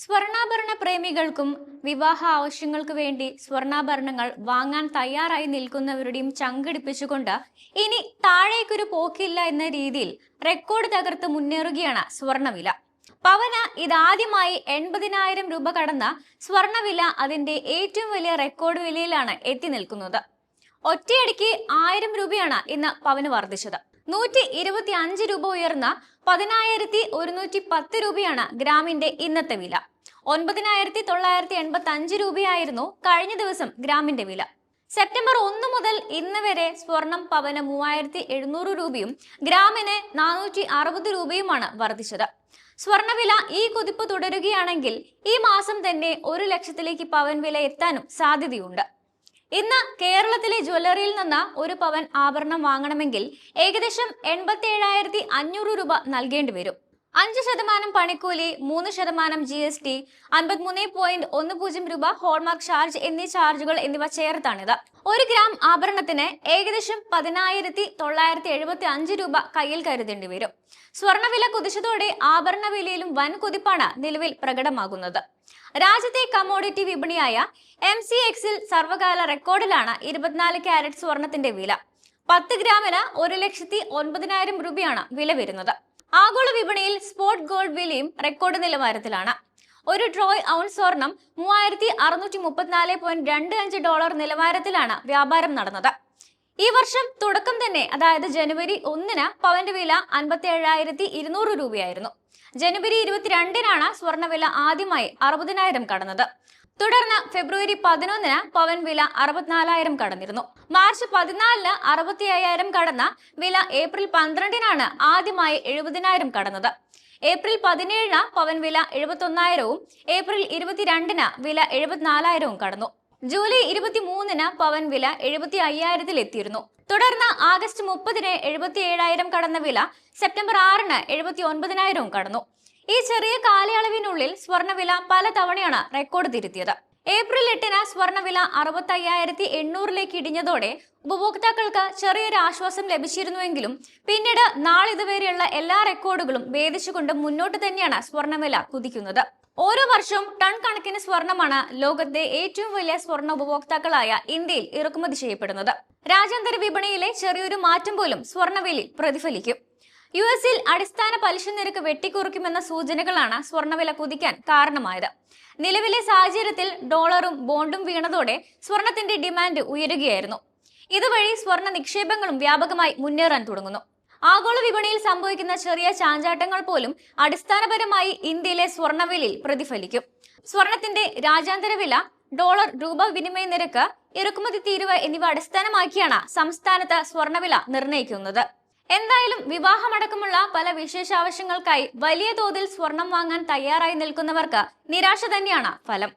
സ്വർണാഭരണ പ്രേമികൾക്കും വിവാഹ ആവശ്യങ്ങൾക്ക് വേണ്ടി സ്വർണാഭരണങ്ങൾ വാങ്ങാൻ തയ്യാറായി നിൽക്കുന്നവരുടെയും ചങ്കടിപ്പിച്ചുകൊണ്ട് ഇനി താഴേക്കൊരു പോക്കില്ല എന്ന രീതിയിൽ റെക്കോർഡ് തകർത്ത് മുന്നേറുകയാണ് സ്വർണവില. പവന ഇതാദ്യമായി എൺപതിനായിരം രൂപ കടന്ന സ്വർണവില അതിന്റെ ഏറ്റവും വലിയ റെക്കോർഡ് വിലയിലാണ് എത്തി നിൽക്കുന്നത്. ഒറ്റയടിക്ക് ആയിരം രൂപയാണ് ഇന്ന് പവന് വർദ്ധിച്ചത്. നൂറ്റി ഇരുപത്തി അഞ്ച് രൂപ ഉയർന്ന പതിനായിരത്തി ഒരുന്നൂറ്റി പത്ത് രൂപയാണ് ഗ്രാമിന്റെ ഇന്നത്തെ വില. ഒൻപതിനായിരത്തി തൊള്ളായിരത്തി എൺപത്തി അഞ്ച് രൂപയായിരുന്നു കഴിഞ്ഞ ദിവസം ഗ്രാമിന്റെ വില. സെപ്റ്റംബർ ഒന്ന് മുതൽ ഇന്ന് വരെ സ്വർണം പവന് മൂവായിരത്തി എഴുന്നൂറ് രൂപയും ഗ്രാമിന് നാനൂറ്റി അറുപത് രൂപയുമാണ് വർദ്ധിച്ചത്. സ്വർണവില ഈ കുതിപ്പ് തുടരുകയാണെങ്കിൽ ഈ മാസം തന്നെ ഒരു ലക്ഷത്തിലേക്ക് പവൻ വില എത്താനും സാധ്യതയുണ്ട്. ഇന്ന് കേരളത്തിലെ ജ്വല്ലറിയിൽ നിന്ന് ഒരു പവൻ ആഭരണം വാങ്ങണമെങ്കിൽ ഏകദേശം എൺപത്തി ഏഴായിരത്തി അഞ്ഞൂറ് രൂപ നൽകേണ്ടി വരും. അഞ്ച് ശതമാനം പണിക്കൂലി മൂന്ന് ശതമാനം ജി എസ് ടി അൻപത്തിമൂന്ന് പോയിന്റ് ഒന്ന് പൂജ്യം രൂപ ഹോൾമാർക്ക് ചാർജ് എന്നീ ചാർജുകൾ എന്നിവ ചേർത്താണിത് ഒരു ഗ്രാം ആഭരണത്തിന് ഏകദേശം പതിനായിരത്തി തൊള്ളായിരത്തി എഴുപത്തി അഞ്ച് രൂപ കയ്യിൽ കരുതേണ്ടി വരും. സ്വർണവില കുതിച്ചതോടെ ആഭരണ വിലയിലും വൻ കുതിപ്പാണ് നിലവിൽ പ്രകടമാകുന്നത്. രാജ്യത്തെ കമോഡിറ്റി വിപണിയായ എം സി എക്സിൽ സർവകാല റെക്കോർഡിലാണ് ഇരുപത്തിനാല് ക്യാരറ്റ് സ്വർണത്തിന്റെ വില. പത്ത് ഗ്രാമിന് ഒരു ലക്ഷത്തി ഒൻപതിനായിരം രൂപയാണ് വില വരുന്നത്. ആഗോള വിപണിയിൽ സ്പോട്ട് ഗോൾഡ് വിലയും റെക്കോർഡ് നിലവാരത്തിലാണ്. ഒരു ട്രോയ് ഔൺസ് സ്വർണം മൂവായിരത്തി അറുന്നൂറ്റി മുപ്പത്തിനാല് പോയിന്റ് രണ്ട് അഞ്ച് ഡോളർ നിലവാരത്തിലാണ് വ്യാപാരം നടന്നത്. ഈ വർഷം തുടക്കം തന്നെ അതായത് ജനുവരി ഒന്നിന് പവന്റെ വില അൻപത്തി ഏഴായിരത്തി ഇരുന്നൂറ് രൂപയായിരുന്നു. ജനുവരി ഇരുപത്തിരണ്ടിനാണ് സ്വർണവില ആദ്യമായി അറുപതിനായിരം കടന്നത്. തുടർന്ന് ഫെബ്രുവരി പതിനൊന്നിന് പവൻ വില അറുപത്തിനാലായിരം കടന്നിരുന്നു. മാർച്ച് പതിനാലിന് അറുപത്തി അയ്യായിരം കടന്ന വില ഏപ്രിൽ പന്ത്രണ്ടിനാണ് ആദ്യമായി എഴുപതിനായിരം കടന്നത്. ഏപ്രിൽ പതിനേഴിന് പവൻ വില എഴുപത്തി ഏപ്രിൽ ഇരുപത്തിരണ്ടിന് വില എഴുപത്തിനാലായിരവും കടന്നു. ജൂലൈ ഇരുപത്തിമൂന്നിന് പവൻ വില എഴുപത്തി അയ്യായിരത്തിൽ എത്തിയിരുന്നു. തുടർന്ന് ആഗസ്റ്റ് മുപ്പതിന് എഴുപത്തി ഏഴായിരം കടന്ന വില സെപ്റ്റംബർ ആറിന് എഴുപത്തി ഒൻപതിനായിരവും കടന്നു. ഈ ചെറിയ കാലയളവിനുള്ളിൽ സ്വർണവില പല തവണയാണ് റെക്കോർഡ് തിരുത്തിയത്. ഏപ്രിൽ എട്ടിന് സ്വർണവില അറുപത്തി അയ്യായിരത്തി എണ്ണൂറിലേക്ക് ഇടിഞ്ഞതോടെ ഉപഭോക്താക്കൾക്ക് ചെറിയൊരു ആശ്വാസം ലഭിച്ചിരുന്നുവെങ്കിലും പിന്നീട് നാളിതുവരെയുള്ള എല്ലാ റെക്കോർഡുകളും ഭേദിച്ചുകൊണ്ട് മുന്നോട്ട് തന്നെയാണ് സ്വർണവില കുതിക്കുന്നത്. ഓരോ വർഷവും ടൺ കണക്കിന് സ്വർണമാണ് ലോകത്തെ ഏറ്റവും വലിയ സ്വർണ ഉപഭോക്താക്കളായ ഇന്ത്യയിൽ ഇറക്കുമതി ചെയ്യപ്പെടുന്നത്. രാജ്യാന്തര വിപണിയിലെ ചെറിയൊരു മാറ്റം പോലും സ്വർണവിലയിൽ പ്രതിഫലിക്കും. യു എസിൽ അടിസ്ഥാന പലിശ നിരക്ക് വെട്ടിക്കുറിക്കുമെന്ന സൂചനകളാണ് സ്വർണവില കുതിക്കാൻ കാരണമായത്. നിലവിലെ സാഹചര്യത്തിൽ ഡോളറും ബോണ്ടും വീണതോടെ സ്വർണത്തിന്റെ ഡിമാൻഡ് ഉയരുകയായിരുന്നു. ഇതുവഴി സ്വർണ നിക്ഷേപങ്ങളും വ്യാപകമായി മുന്നേറാൻ തുടങ്ങുന്നു. ആഗോള വിപണിയിൽ സംഭവിക്കുന്ന ചെറിയ ചാഞ്ചാട്ടങ്ങൾ പോലും അടിസ്ഥാനപരമായി ഇന്ത്യയിലെ സ്വർണവിലയിൽ പ്രതിഫലിക്കും. സ്വർണത്തിന്റെ രാജ്യാന്തര വില ഡോളർ രൂപ വിനിമയ നിരക്ക് ഇറക്കുമതി തീരുവ എന്നിവ അടിസ്ഥാനമാക്കിയാണ് സംസ്ഥാനത്ത് സ്വർണവില നിർണയിക്കുന്നത്. എന്തായാലും വിവാഹമടക്കമുള്ള പല വിശേഷാവശ്യങ്ങൾക്കായി വലിയ തോതിൽ സ്വർണം വാങ്ങാൻ തയ്യാറായി നിൽക്കുന്നവർക്ക് നിരാശ തന്നെയാണ് ഫലം.